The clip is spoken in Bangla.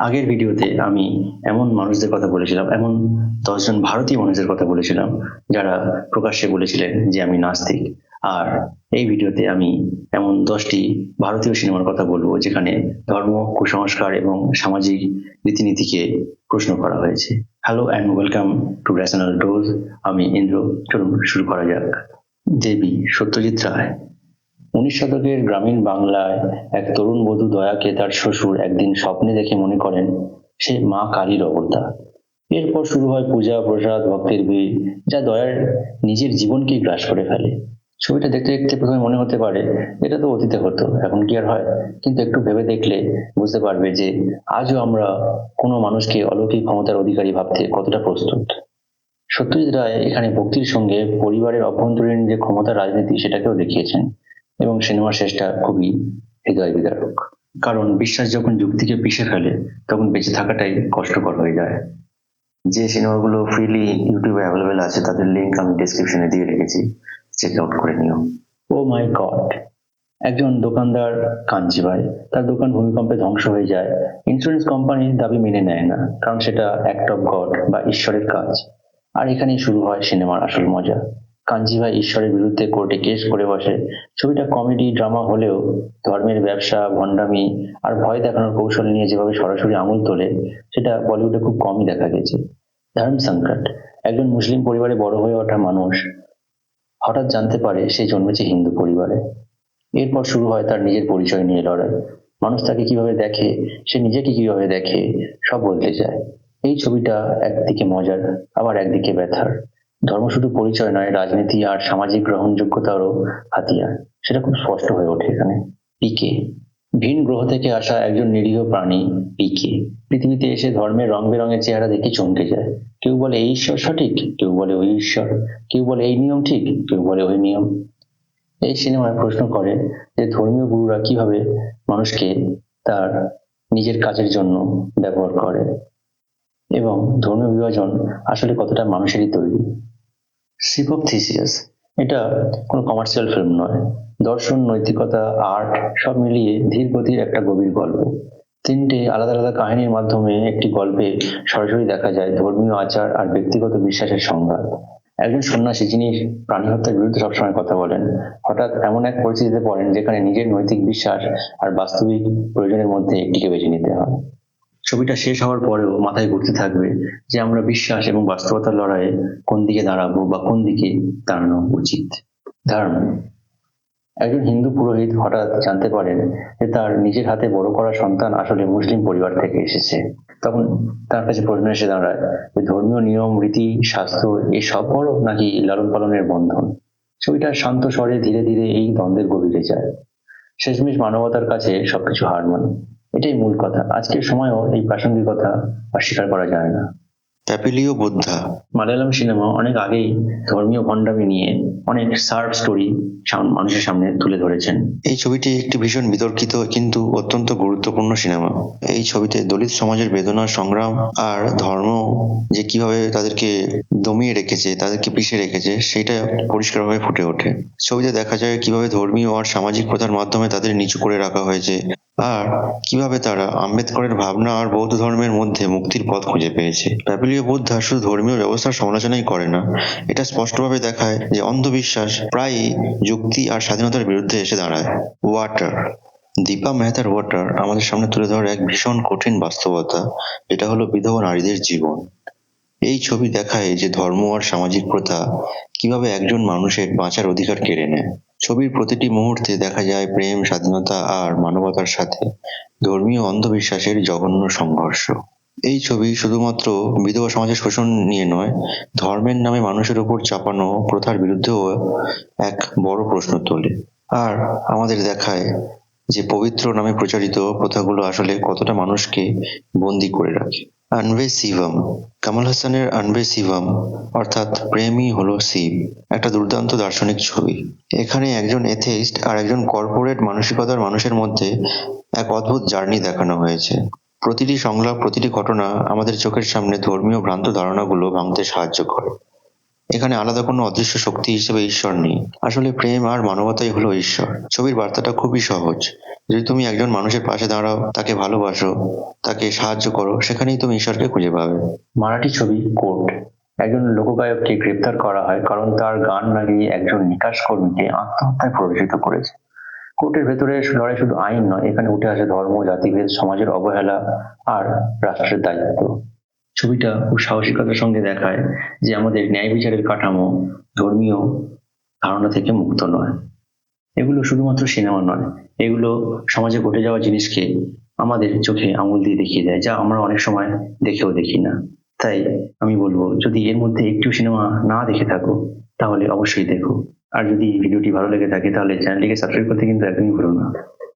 আগের ভিডিওতে আমি এমন মানুষদের কথা বলেছিলাম, এমন দশজন ভারতীয় মানুষদের কথা বলেছিলাম, যারা প্রকাশ্যে বলেছিলেন যে আমি নাস্তিক। আর এই ভিডিওতে আমি এমন দশটি ভারতীয় সিনেমার কথা বলব, যেখানে ধর্ম, কুসংস্কার এবং সামাজিক রীতিনীতিকে প্রশ্ন করা হয়েছে। Hello and welcome to rational dose আমি ইন্দ্র, চলুন শুরু করা যাক। দেবী সত্যজিৎ রায়। উনিশ শতকের গ্রামীণ বাংলায় এক তরুণ বধূ দয়াকে তার শ্বশুর একদিন স্বপ্নে দেখে মনে করেন, সে মা কালীর অবতার। এরপর শুরু হয় পূজা, প্রসাদ, ভক্তের ভিড়, যা দয়ার নিজের জীবনকেই গ্রাস করে ফেলে। ছবিটা দেখতে দেখতে প্রথমে মনে হতে পারে, এটা তো অতীতে হতো, এখন কি আর হয়? কিন্তু একটু ভেবে দেখলে বুঝতে পারবে যে আজও আমরা কোনো মানুষকে অলৌকিক ক্ষমতার অধিকারী ভাবতে কতটা প্রস্তুত। সত্যজিৎ রায় এখানে ভক্তির সঙ্গে পরিবারের অভ্যন্তরীণ যে ক্ষমতা রাজনীতি সেটাকেও দেখিয়েছেন। এবং সিনেমার শেষটা খুবই হৃদয় বিদারক। কারণ বিশ্বাস যখন যুক্তিকে পিষে ফেলে, তখন বেঁচে থাকাটাই কষ্টকর হয়ে যায়। যে সিনেমাগুলো ফ্রিলি ইউটিউবে অ্যাভেলেবেল আছে, তাদের লিঙ্ক আমি ডেসক্রিপশনে দিয়ে রেখেছি চেক আউট করে নিও। ও মাই গড একজন দোকানদার কাঞ্জিভাই তার দোকান ভূমিকম্পে ধ্বংস হয়ে যায়। ইন্স্যুরেন্স কোম্পানির দাবি মেনে নেয় না, কারণ সেটা অ্যাক্ট অফ গড বা ঈশ্বরের কাজ। আর এখানেই শুরু হয় সিনেমার আসল মজা। কাঞ্জিভাই ঈশ্বরের বিরুদ্ধে কোর্টে কেস করে বসে। ছবিটা কমেডি, ড্রামা হলেও ধর্মের ব্যবসা, ভণ্ডামি আর ভয় দেখানোর কৌশল নিয়ে যেভাবে সরাসরি আঙুল তোলে, সেটা বলিউডে খুব কমই দেখা গেছে। ধর্ম সংকট। একজন মুসলিম পরিবারে বড় হয়ে ওঠা মানুষ হঠাৎ জানতে পারে সে জন্মেছে হিন্দু পরিবারে। এরপর শুরু হয় তার নিজের পরিচয় নিয়ে লড়াই। মানুষ তাকে কীভাবে দেখে, সে নিজেকে কীভাবে দেখে, সব বদলে যায়। এই ছবিটা একদিকে মজার, আবার একদিকে ব্যথার। ধর্ম শুধু পরিচয় নয়, রাজনীতি আর সামাজিক গ্রহণযোগ্যতারও হাতিয়ার। সেটা খুব স্পষ্ট হয়ে ওঠে এখানে। পিকে ভিন গ্রহ থেকে আসা একজন নিরীহ প্রাণী পিকে পৃথিবীতে এসে ধর্মের রং বেরঙের চেহারা দেখে চমকে যায়। কেউ বলে এই ঈশ্বর সঠিক, কেউ বলে ওই ঈশ্বর। কেউ বলে এই নিয়ম ঠিক, কেউ বলে ওই নিয়ম। এই সিনেমায় প্রশ্ন করে যে ধর্মীয় গুরুরা কীভাবে মানুষকে তার নিজের কাজের জন্য ব্যবহার করে। এবং ধর্মীয় বিভাজন আসলে কতটা মানুষেরই তৈরি? শিপ অফ থিসিয়াস এটা কোনো কমার্শিয়াল ফিল্ম নয়। দর্শন, নৈতিকতা আর্ট সব মিলিয়ে ধীর গতির একটা গভীর গল্প। তিনটে আলাদা আলাদা কাহিনীর মাধ্যমে একটি গল্পে সরাসরি দেখা যায় ধর্মীয় আচার আর ব্যক্তিগত বিশ্বাসের সংঘাত। একজন সন্ন্যাসী যিনি প্রাণী হত্যার বিরুদ্ধে সবসময় কথা বলেন, হঠাৎ এমন এক পরিস্থিতিতে পড়েন যেখানে নিজের নৈতিক বিশ্বাস আর বাস্তবিক প্রয়োজনের মধ্যে একটিকে বেছে নিতে হয়। ছবিটা শেষ হওয়ার পরেও মাথায় ঘুরতে থাকবে যে আমরা বিশ্বাস এবং বাস্তবতার লড়াইয়ে কোন দিকে দাঁড়াবো বা কোন দিকে দাঁড়ানো উচিত। ধর্ম। একজন হিন্দু পুরোহিত হঠাৎ জানতে পারেন যে তার নিজের হাতে বড় করা সন্তান আসলে মুসলিম পরিবার থেকে এসেছে। তখন তার কাছে প্রশ্ন এসে দাঁড়ায় যে ধর্মীয় নিয়ম, রীতি শাস্ত্র এসব বড় নাকি লালন পালনের বন্ধন? ছবিটা শান্ত স্বরে ধীরে ধীরে এই দ্বন্দ্বের গভীরে যায়। শেষমেশ মানবতার কাছে সবকিছু হার মানে এটাই মূল কথা। আজকের সময়ও এই প্রাসঙ্গিকতা অস্বীকার করা যায় না। প্যাপিলিও বুদ্ধা। মালায়ালাম সিনেমা অনেক আগেই ধর্মীয় ভণ্ডামি নিয়ে অনেক সার্ভ স্টোরি মানুষের সামনে তুলে ধরেছেন। এই ছবিটি একটি ভীষণ বিতর্কিত কিন্তু অত্যন্ত গুরুত্বপূর্ণ সিনেমা। এই ছবিতে দলিত সমাজের বেদনা সংগ্রাম আর ধর্ম যে কীভাবে তাদেরকে দমিয়ে রেখেছে তাদেরকে পিছিয়ে রেখেছে সেটা পরিষ্কারভাবে ফুটে ওঠে। ছবিতে দেখা যায় কীভাবে ধর্মীয় আর সামাজিক প্রথার মাধ্যমে তাদের নিচু করে রাখা হয়েছে। আর কীভাবে তারা আম্বেদকরের ভাবনা আর বৌদ্ধ ধর্মের মধ্যে মুক্তির পথ খুঁজে পেয়েছে? প্যাপিলীয় বুদ্ধা শুধু ধর্মীয় ব্যবস্থার সমালোচনাই করে না। এটা স্পষ্টভাবে দেখায় যে অন্ধবিশ্বাস প্রায়ই যুক্তি আর স্বাধীনতার বিরুদ্ধে এসে দাঁড়ায়। ওয়াটার দীপা মেহতার ওয়াটার আমাদের সামনে তুলে ধরে এক ভীষণ কঠিন বাস্তবতা। যেটা হলো বিধবা নারীদের জীবন। এই ছবি দেখায় যে ধর্ম আর সামাজিক প্রথা কীভাবে একজন মানুষের বাঁচার অধিকার কেড়ে নেয়। ছবির প্রতিটি মুহূর্তে দেখা যায় প্রেম, স্বাধীনতা আর মানবতার সাথে ধর্মীয় অন্ধবিশ্বাসের জঘন্য সংঘর্ষ। এই ছবি শুধুমাত্র বিধবা সমাজের শোষণ নিয়ে নয়, ধর্মের নামে মানুষের উপর চাপানো প্রথার বিরুদ্ধেও এক বড় প্রশ্ন তোলে। আর আমাদের দেখায় যে পবিত্র নামে প্রচারিত প্রথাগুলো আসলে কতটা মানুষকে বন্দি করে রাখে। আনবে শিবম কামাল হাসানের আনবে শিবম অর্থাৎ প্রেমই হলো শিব, একটা দুর্দান্ত দার্শনিক ছবি। এখানে একজন এথেইস্ট আর একজন কর্পোরেট মানসিকতার মানুষের মধ্যে এক অদ্ভুত জার্নি দেখানো হয়েছে। প্রতিটি সংলাপ, প্রতিটি ঘটনা আমাদের চোখের সামনে ধর্মীয় ভ্রান্ত ধারণাগুলো ভাঙতে সাহায্য করে। এখানে আলাদা কোনো অদৃশ্য শক্তি হিসেবে ঈশ্বর নেই। আসলে প্রেম আর মানবতাই হলো ঈশ্বর। ছবির বার্তাটা খুবই সহজ। যদি তুমি একজন মানুষের পাশে দাঁড়াও, তাকে ভালোবাসো, তাকে সাহায্য করো, সেখানেই তুমি ঈশ্বরকে খুঁজে পাবে। মারাঠি ছবি কোর্ট। একজন লোকগায়ককে গ্রেপ্তার করা হয় কারণ তার গান নাকি একজন নিকাশ কর্মীকে আত্মহত্যায় প্ররোচিত করেছে। কোর্টের ভেতরে লড়াই শুধু আইন নয়, এখানে উঠে আসে ধর্ম, জাতিভেদ, সমাজের অবহেলা আর রাষ্ট্রের দায়িত্ব। ছবিটা খুব সাহসিকতার সঙ্গে দেখায় যে আমাদের ন্যায় বিচারের কাঠামো ধর্মীয় ধারণা থেকে মুক্ত নয়। এগুলো শুধুমাত্র সিনেমা নয় এগুলো সমাজে ঘটে যাওয়া জিনিসকে আমাদের চোখে আঙুল দিয়ে দেখিয়ে দেয়, যা আমরা অনেক সময় দেখেও দেখি না। তাই আমি বলব, যদি এর মধ্যে একটু সিনেমা না দেখে থাকো, তাহলে অবশ্যই দেখো। আর যদি ভিডিওটি ভালো লেগে থাকে, তাহলে চ্যানেলটিকে সাবস্ক্রাইব করতে কিন্তু একদমই ভুলো না।